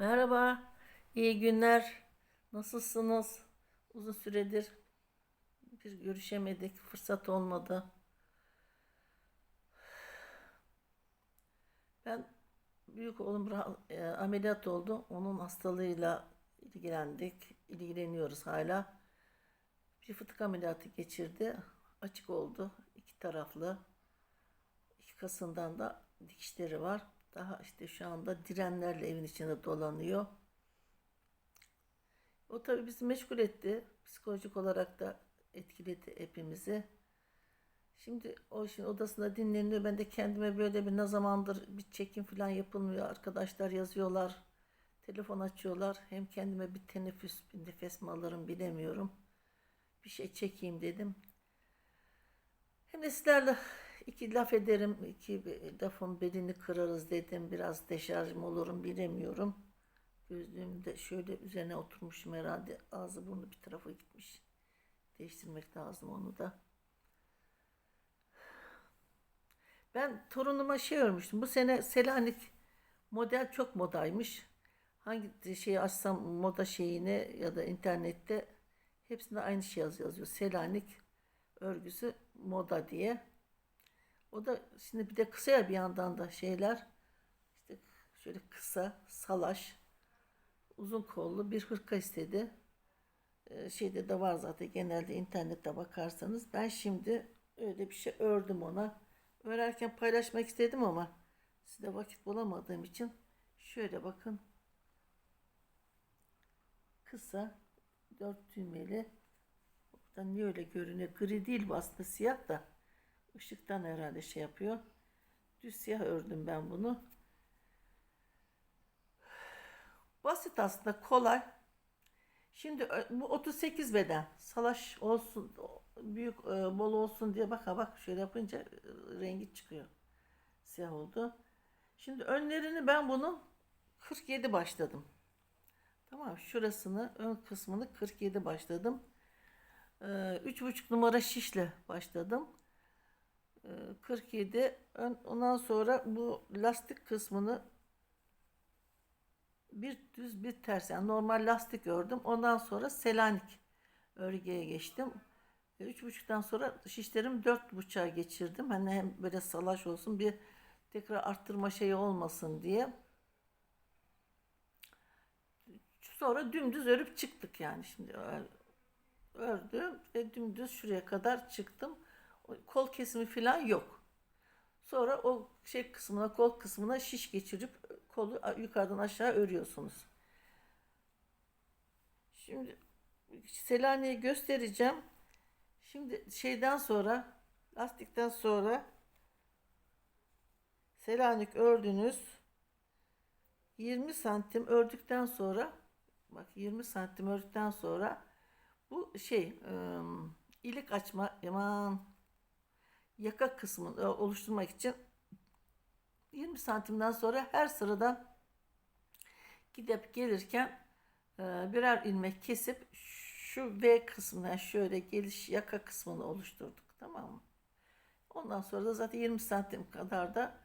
Merhaba, iyi günler. Nasılsınız? Uzun süredir bir görüşemedik, fırsat olmadı. Ben büyük oğlum e, ameliyat oldu. Onun hastalığıyla ilgilendik, ilgileniyoruz hala. Bir fıtık ameliyatı geçirdi. Açık oldu, iki taraflı. İki kasından da dikişleri var. Daha işte şu anda direnlerle evin içinde dolanıyor. O tabii bizi meşgul etti. Psikolojik olarak da etkiledi hepimizi. Şimdi o işin odasında dinleniyor. Ben de kendime böyle bir ne zamandır bir çekim falan yapılmıyor. Arkadaşlar yazıyorlar. Telefon açıyorlar. Hem kendime bir teneffüs, bir nefes mi alırım bilemiyorum. Bir şey çekeyim dedim. Hem de sizlerle iki laf ederim, iki lafın belini kırarız dedim. Biraz deşarjım olurum bilemiyorum. Gözlüğüm de şöyle üzerine oturmuşum herhalde. Ağzı burnu bir tarafa gitmiş. Değiştirmek lazım onu da. Ben torunuma şey örmüştüm. Bu sene Selanik model çok modaymış. Hangi şeyi açsam moda şeyine ya da internette hepsinde aynı şey yaz- yazıyor. Selanik örgüsü moda diye. O da şimdi bir de kısa ya bir yandan da şeyler işte şöyle kısa salaş uzun kollu bir hırka istedi. Ee, şeyde de var zaten genelde internette bakarsanız. Ben şimdi öyle bir şey ördüm ona. Örerken paylaşmak istedim ama size vakit bulamadığım için şöyle bakın. Kısa dört düğmeli. Burada niye öyle görünüyor? Gri değil bu aslında siyah da. Işıktan herhalde şey yapıyor. Düz siyah ördüm ben bunu. Basit aslında kolay. Şimdi bu 38 beden. Salaş olsun, büyük e, bol olsun diye baka bak şöyle yapınca e, rengi çıkıyor. Siyah oldu. Şimdi önlerini ben bunun 47 başladım. Tamam şurasını ön kısmını 47 başladım. Ee, üç buçuk numara şişle başladım. Ee, 47 ön, ondan sonra bu lastik kısmını bir düz bir ters yani normal lastik ördüm. Ondan sonra Selanik örgüye geçtim. E, Üç buçuktan sonra şişlerimi dört buçuğa geçirdim. Hani hem böyle salaş olsun bir tekrar arttırma şeyi olmasın diye. Sonra dümdüz örüp çıktık yani şimdi ördüm ve dümdüz şuraya kadar çıktım. Kol kesimi falan yok. Sonra o şey kısmına, kol kısmına şiş geçirip kolu yukarıdan aşağı örüyorsunuz. Şimdi Selanik'i göstereceğim. Şimdi şeyden sonra, lastikten sonra Selanik ördünüz. 20 santim ördükten sonra bak 20 santim ördükten sonra bu şey ım, ilik açma aman yaka kısmını ö, oluşturmak için 20 santimden sonra her sıradan gidip gelirken e, birer ilmek kesip şu V kısmına şöyle geliş yaka kısmını oluşturduk tamam mı? Ondan sonra da zaten 20 santim kadar da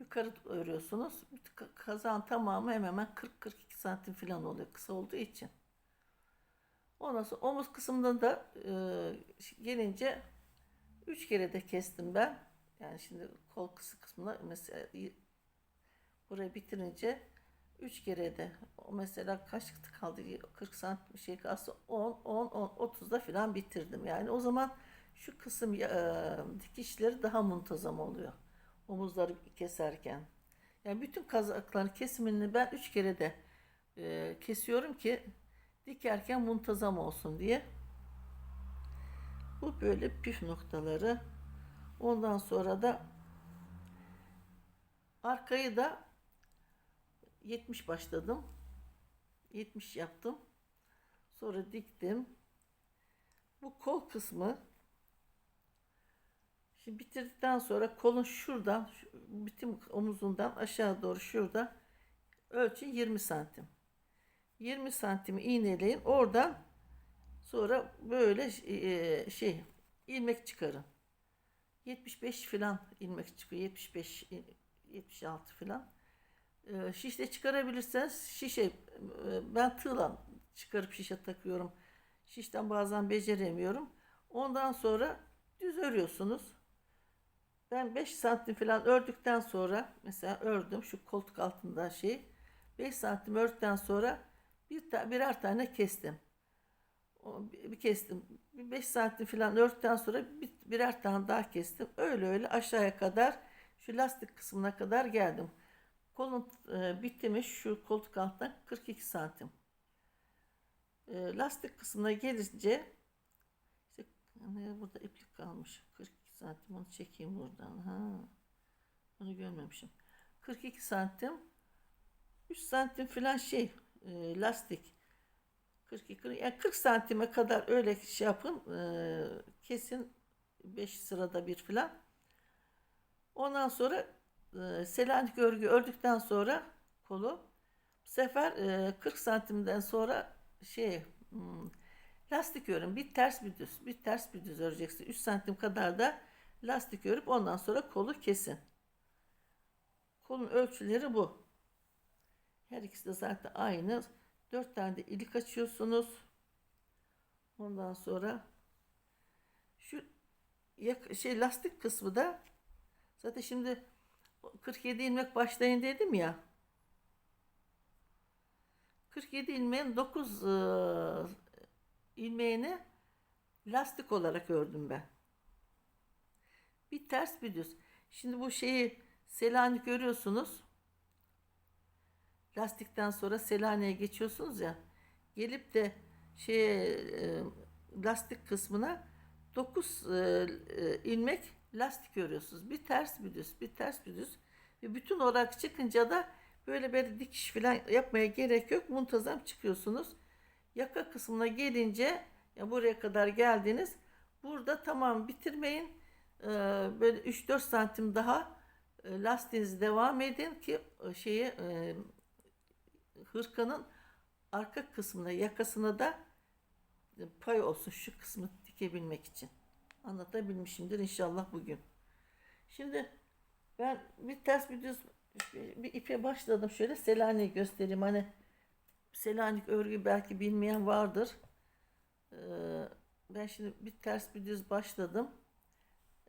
yukarı örüyorsunuz. Ka- Kazağın tamamı hemen hemen 40-42 santim falan oluyor kısa olduğu için. Ondan sonra omuz kısmında da e, gelince 3 kere de kestim ben. Yani şimdi kol kısa kısmına mesela burayı bitirince 3 kere de o mesela kaç kaldı 40 santim şey kalsa 10 10 10 30'da falan bitirdim. Yani o zaman şu kısım e, dikişleri daha muntazam oluyor. Omuzları keserken. Yani bütün kazakların kesimini ben 3 kere de e, kesiyorum ki dikerken muntazam olsun diye. Bu böyle püf noktaları. Ondan sonra da arkayı da 70 başladım. 70 yaptım. Sonra diktim. Bu kol kısmı Şimdi bitirdikten sonra kolun şuradan, şu, bütün omuzundan aşağı doğru şurada ölçü 20 santim. 20 santimi iğneleyin. Oradan sonra böyle e, şey ilmek çıkarın. 75 falan ilmek çıkıyor. 75 76 falan. e, şişle çıkarabilirseniz şişe e, ben tığla çıkarıp şişe takıyorum. Şişten bazen beceremiyorum. Ondan sonra düz örüyorsunuz. Ben 5 santim falan ördükten sonra mesela ördüm şu koltuk altında şey 5 santim ördükten sonra bir ta- birer tane kestim. Bir kestim. Bir 5 santim falan ördükten sonra bir, birer tane daha kestim. Öyle öyle aşağıya kadar şu lastik kısmına kadar geldim. Kolun e, bitimi şu koltuk altından 42 santim. E, lastik kısmına gelince işte ne burada iplik kalmış. 42 santim onu çekeyim buradan. Ha. Onu görmemişim. 42 santim 3 santim falan şey e, lastik 42 40, yani 40 santime kadar öyle şey yapın e, kesin 5 sırada bir falan ondan sonra e, Selanik örgü ördükten sonra kolu bu sefer e, 40 santimden sonra şey hmm, lastik örün bir ters bir düz bir ters bir düz öreceksin. 3 santim kadar da lastik örüp ondan sonra kolu kesin. Kolun ölçüleri bu. Her ikisi de zaten aynı. Dört tane de ilik açıyorsunuz. Ondan sonra şu şey lastik kısmı da zaten şimdi 47 ilmek başlayın dedim ya. 47 ilmeğin 9 ilmeğini lastik olarak ördüm ben. Bir ters bir düz. Şimdi bu şeyi Selanik görüyorsunuz lastikten sonra Selanik'e geçiyorsunuz ya gelip de şey e, lastik kısmına 9 e, e, ilmek lastik örüyorsunuz. Bir ters bir düz, bir ters bir düz. Ve bütün olarak çıkınca da böyle böyle dikiş falan yapmaya gerek yok. Muntazam çıkıyorsunuz. Yaka kısmına gelince ya buraya kadar geldiniz. Burada tamam bitirmeyin. Ee, böyle 3-4 santim daha e, lastiğinizi devam edin ki e, şeyi e, hırkanın arka kısmına yakasına da pay olsun şu kısmı dikebilmek için. Anlatabilmişimdir inşallah bugün. Şimdi ben bir ters bir düz bir ipe başladım. Şöyle Selanik'i göstereyim. Hani Selanik örgü belki bilmeyen vardır. Ee, ben şimdi bir ters bir düz başladım.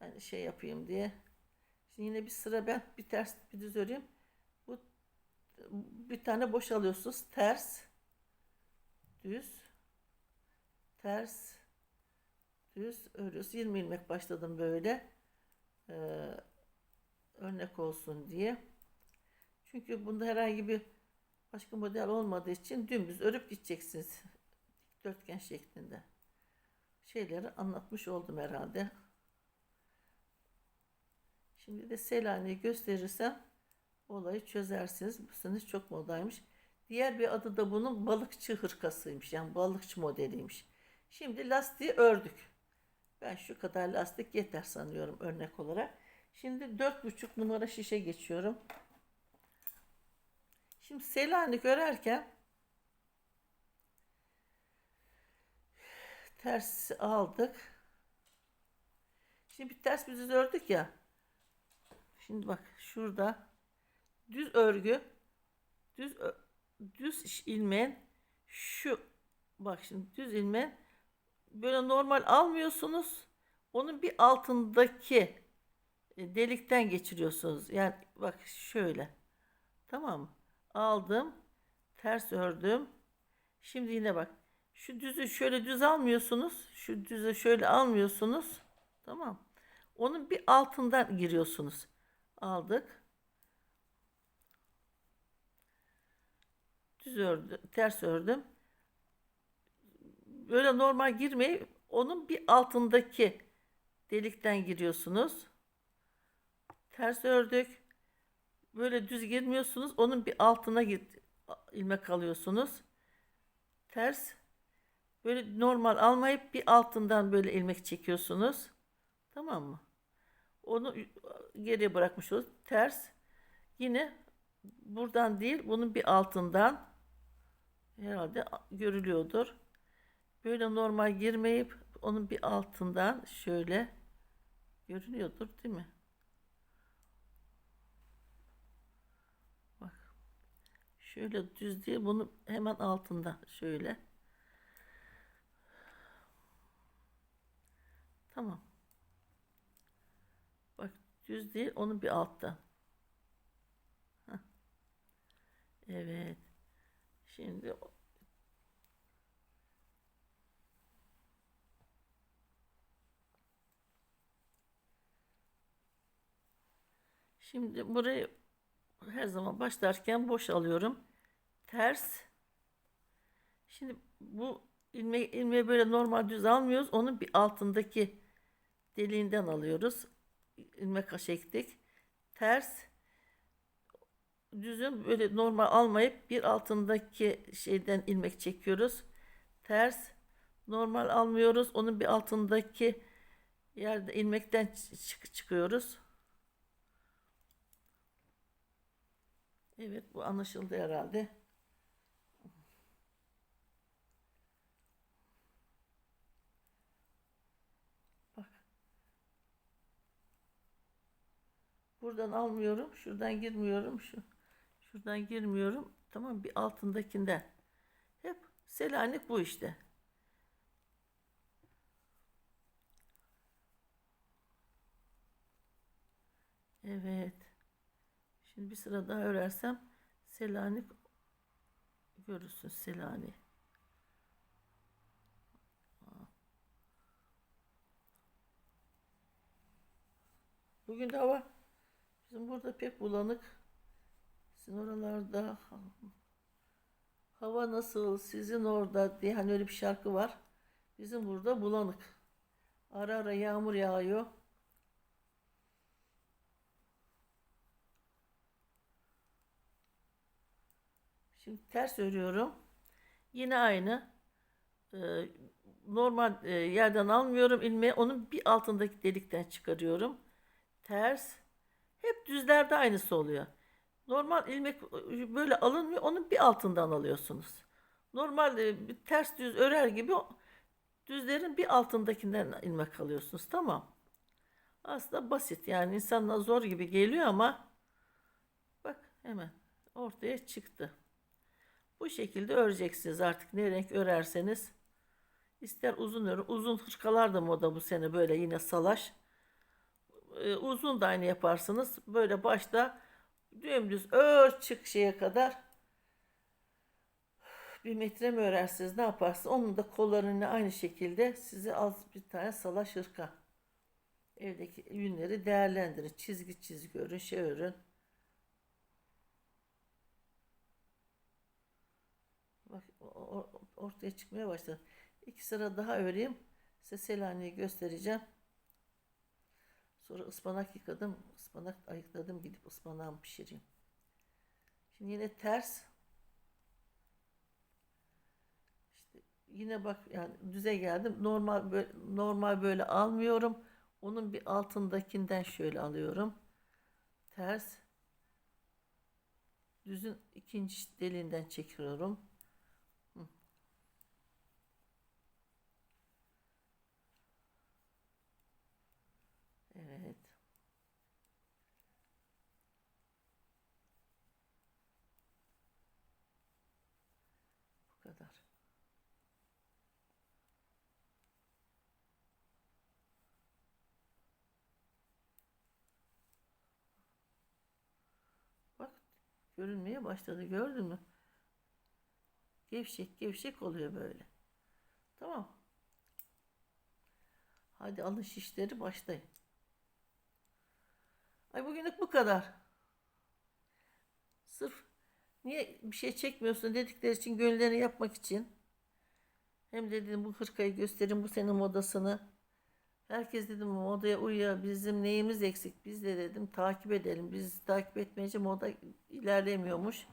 Yani şey yapayım diye. Şimdi yine bir sıra ben bir ters bir düz öreyim. Bir tane boş alıyorsunuz. Ters, düz, ters, düz örüyoruz. 20 ilmek başladım böyle. Ee, örnek olsun diye. Çünkü bunda herhangi bir başka model olmadığı için dümdüz örüp gideceksiniz. Dikdörtgen şeklinde. Şeyleri anlatmış oldum herhalde. Şimdi de Selanik'i gösterirsem olayı çözersiniz. Bu çok modaymış. Diğer bir adı da bunun balıkçı hırkasıymış. Yani balıkçı modeliymiş. Şimdi lastiği ördük. Ben şu kadar lastik yeter sanıyorum örnek olarak. Şimdi dört buçuk numara şişe geçiyorum. Şimdi Selanik örerken ters aldık. Şimdi bir ters bir düz ördük ya. Şimdi bak şurada düz örgü düz düz ilmeğin şu bak şimdi düz ilmeğin böyle normal almıyorsunuz. Onun bir altındaki e, delikten geçiriyorsunuz. Yani bak şöyle. Tamam mı? Aldım. Ters ördüm. Şimdi yine bak. Şu düzü şöyle düz almıyorsunuz. Şu düzü şöyle almıyorsunuz. Tamam. Onun bir altından giriyorsunuz. Aldık. Düz ördüm, ters ördüm. Böyle normal girmeyip onun bir altındaki delikten giriyorsunuz. Ters ördük. Böyle düz girmiyorsunuz. Onun bir altına git ilmek alıyorsunuz. Ters. Böyle normal almayıp bir altından böyle ilmek çekiyorsunuz. Tamam mı? Onu geriye bırakmış oluruz. Ters. Yine buradan değil bunun bir altından herhalde görülüyordur. Böyle normal girmeyip onun bir altından şöyle görünüyordur değil mi? Bak. Şöyle düz değil bunu hemen altında şöyle. Tamam. Bak düz değil onun bir altta. Evet. Şimdi Şimdi burayı her zaman başlarken boş alıyorum. Ters. Şimdi bu ilme, ilmeği böyle normal düz almıyoruz. Onun bir altındaki deliğinden alıyoruz. İlmek çektik. Ters. Düzün böyle normal almayıp bir altındaki şeyden ilmek çekiyoruz. Ters. Normal almıyoruz. Onun bir altındaki yerde ilmekten çı- çık- çıkıyoruz. Evet bu anlaşıldı herhalde. Bak. Buradan almıyorum. Şuradan girmiyorum. Şu şuradan girmiyorum. Tamam bir altındakinden. Hep Selanik bu işte. Evet. Şimdi bir sıra daha örersem Selanik görürsün Selanik. Bugün de hava bizim burada pek bulanık. Sizin oralarda ha- hava nasıl, sizin orada diye hani öyle bir şarkı var. Bizim burada bulanık. Ara ara yağmur yağıyor. Şimdi ters örüyorum. Yine aynı. Ee, normal e, yerden almıyorum ilmeği. Onun bir altındaki delikten çıkarıyorum. Ters. Hep düzlerde aynısı oluyor. Normal ilmek böyle alınmıyor. Onun bir altından alıyorsunuz. Normal e, bir ters düz örer gibi düzlerin bir altındakinden ilmek alıyorsunuz. Tamam. Aslında basit yani insanlara zor gibi geliyor ama bak hemen ortaya çıktı. Bu şekilde öreceksiniz artık ne renk örerseniz. İster uzun ör, uzun hırkalar da moda bu sene böyle yine salaş. Ee, uzun da aynı yaparsınız. Böyle başta dümdüz ör çık şeye kadar bir metre mi örersiniz ne yaparsınız? Onun da kollarını aynı şekilde size az bir tane salaş hırka. Evdeki yünleri değerlendirin. Çizgi çizgi örün, şey örün. Bak ortaya çıkmaya başladı. İki sıra daha öreyim. Size Selanik'i göstereceğim. Sonra ıspanak yıkadım. ıspanak ayıkladım. Gidip ıspanağımı pişireyim. Şimdi yine ters. İşte yine bak yani düze geldim. Normal böyle, normal böyle almıyorum. Onun bir altındakinden şöyle alıyorum. Ters. Düzün ikinci deliğinden çekiyorum. Evet. Bu kadar. Bak görünmeye başladı gördün mü? Gevşek gevşek oluyor böyle. Tamam. Hadi alın şişleri başlayın. Ay bugünlük bu kadar. Sırf niye bir şey çekmiyorsun dedikleri için gönüllerini yapmak için. Hem de dedim bu hırkayı gösterin bu senin modasını. Herkes dedim modaya uyuyor. Bizim neyimiz eksik? Biz de dedim takip edelim. Biz takip etmeyince moda ilerlemiyormuş.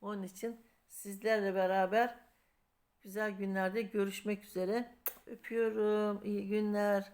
Onun için sizlerle beraber güzel günlerde görüşmek üzere. Öpüyorum. İyi günler.